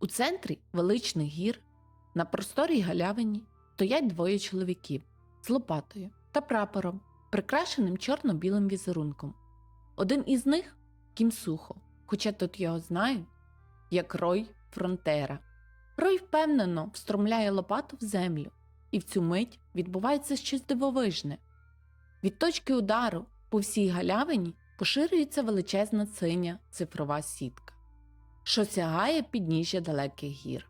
У центрі величних гір на просторій галявині стоять двоє чоловіків з лопатою та прапором, прикрашеним чорно-білим візерунком. Один із них Кім Сухо, хоча тут його знають як Рой Фронтера. Рой впевнено встромляє лопату в землю, і в цю мить відбувається щось дивовижне. Від точки удару по всій галявині поширюється величезна синя цифрова сітка, що сягає підніжжя далеких гір.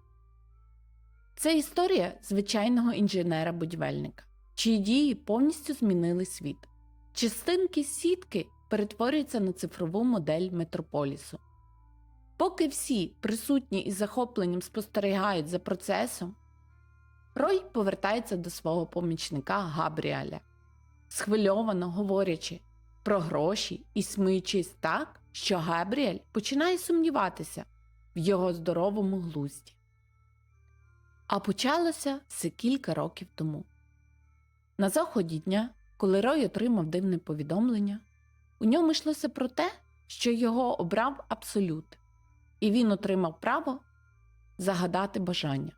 Це історія звичайного інженера-будівельника, чиї дії повністю змінили світ. Частинки сітки перетворюються на цифрову модель метрополісу. Поки всі присутні із захопленням спостерігають за процесом, Рой повертається до свого помічника Габріаля, схвильовано говорячи про гроші і сміючись так, що Габріель починає сумніватися в його здоровому глузді. А почалося все кілька років тому. На заході дня, коли Рой отримав дивне повідомлення, у ньому йшлося про те, що його обрав абсолют, і він отримав право загадати бажання.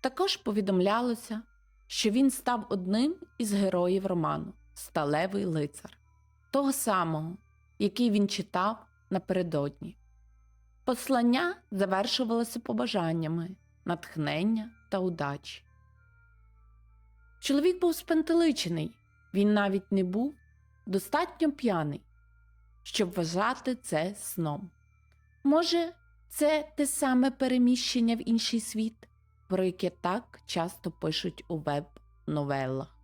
Також повідомлялося, що він став одним із героїв роману Сталевий лицар, того самого, який він читав напередодні. Послання завершувалося побажаннями, натхнення та удачі. Чоловік був спантеличений, він навіть не був достатньо п'яний, щоб вважати це сном. Може, це те саме переміщення в інший світ, про яке так часто пишуть у веб-новелах.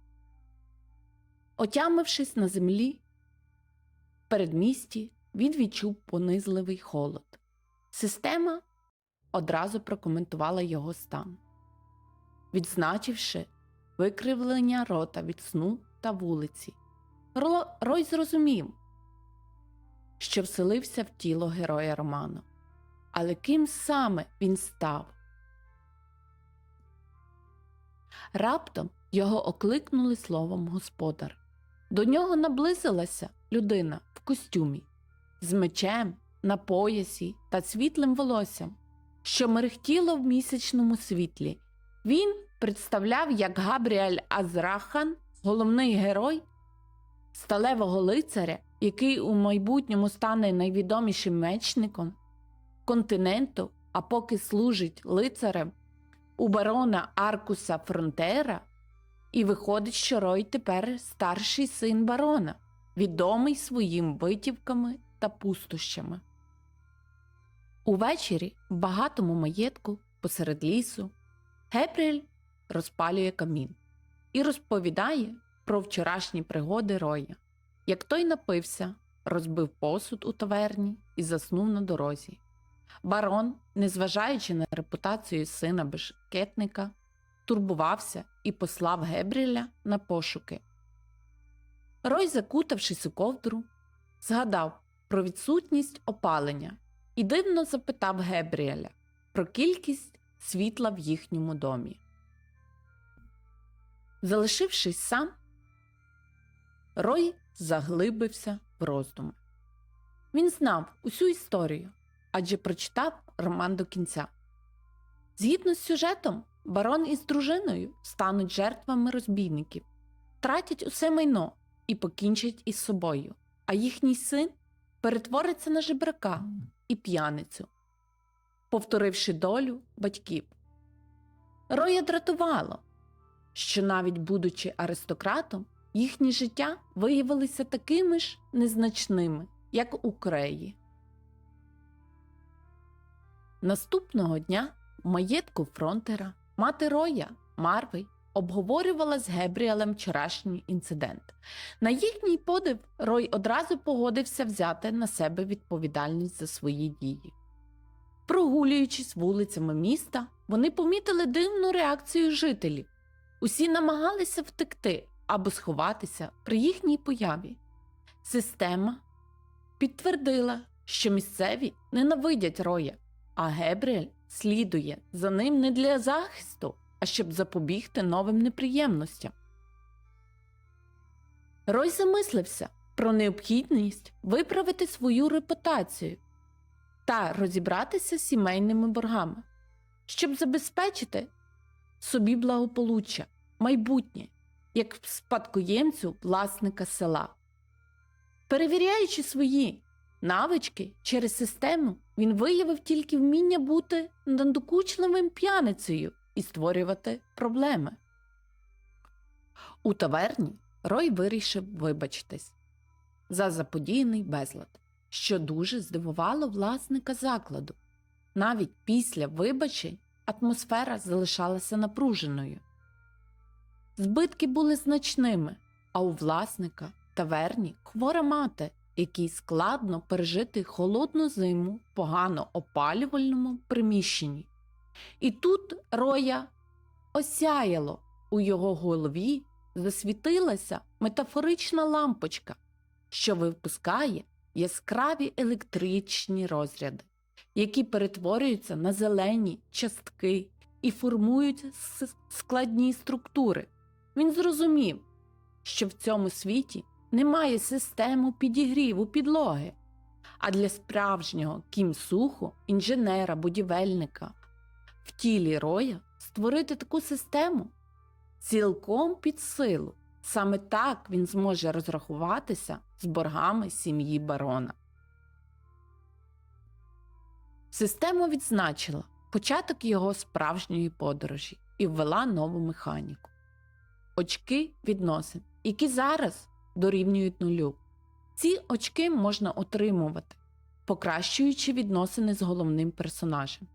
Отямившись на землі, передмісті він відчув понизливий холод. Система одразу прокоментувала його стан, відзначивши викривлення рота від сну та вулиці. Рой зрозумів, що вселився в тіло героя роману. Але ким саме він став? Раптом його окликнули словом господар. До нього наблизилася людина в костюмі з мечем на поясі та світлим волоссям, що мерехтіло в місячному світлі. Він представляв як Габріель Азрахан, головний герой сталевого лицаря, який у майбутньому стане найвідомішим мечником континенту, а поки служить лицарем у барона Аркуса Фронтера, і виходить, що Рой тепер старший син барона, відомий своїм витівками та пустощами. Увечері в багатому маєтку посеред лісу Гебріель розпалює камін і розповідає про вчорашні пригоди Роя. Як той напився, розбив посуд у таверні і заснув на дорозі. Барон, незважаючи на репутацію сина бешкетника, турбувався і послав Гебріля на пошуки. Рой, закутавшись у ковдру, згадав про відсутність опалення і дивно запитав Гебріеля про кількість світла в їхньому домі. Залишившись сам, Рой заглибився в роздуми. Він знав усю історію, адже прочитав роман до кінця. Згідно з сюжетом, барон із дружиною стануть жертвами розбійників, тратять усе майно і покінчать із собою, а їхній син перетвориться на жебрака і п'яницю, повторивши долю батьків. Роя дратувало, що навіть будучи аристократом, їхні життя виявилися такими ж незначними, як у Креї. Наступного дня в маєтку Фронтера мати Роя Марвей обговорювала з Гебріелем вчорашній інцидент. На їхній подив Рой одразу погодився взяти на себе відповідальність за свої дії. Прогулюючись вулицями міста, вони помітили дивну реакцію жителів. Усі намагалися втекти або сховатися при їхній появі. Система підтвердила, що місцеві ненавидять Роя, а Гебріель слідує за ним не для захисту, а щоб запобігти новим неприємностям. Рой замислився про необхідність виправити свою репутацію та розібратися з сімейними боргами. щоб забезпечити собі благополуччя, майбутнє, як спадкоємцю власника села. Перевіряючи свої навички через систему, він виявив тільки вміння бути надокучливим п'яницею і створювати проблеми. У таверні Рой вирішив вибачитись за заподіяний безлад, що дуже здивувало власника закладу. Навіть після вибачень атмосфера залишалася напруженою. Збитки були значними, а у власника таверні хвора мати, якій складно пережити холодну зиму в погано опалювальному приміщенні. І тут роя осяяло у його голові засвітилася метафорична лампочка, що випускає яскраві електричні розряди, які перетворюються на зелені частки і формують складні структури. Він зрозумів, що в цьому світі немає системи підігріву підлоги, а для справжнього кімсуху, інженера, будівельника в тілі роя створити таку систему цілком під силу. Саме так він зможе розрахуватися з боргами сім'ї барона. Система відзначила початок його справжньої подорожі і ввела нову механіку. Очки відносин, які зараз дорівнюють нулю. Ці очки можна отримувати, покращуючи відносини з головним персонажем.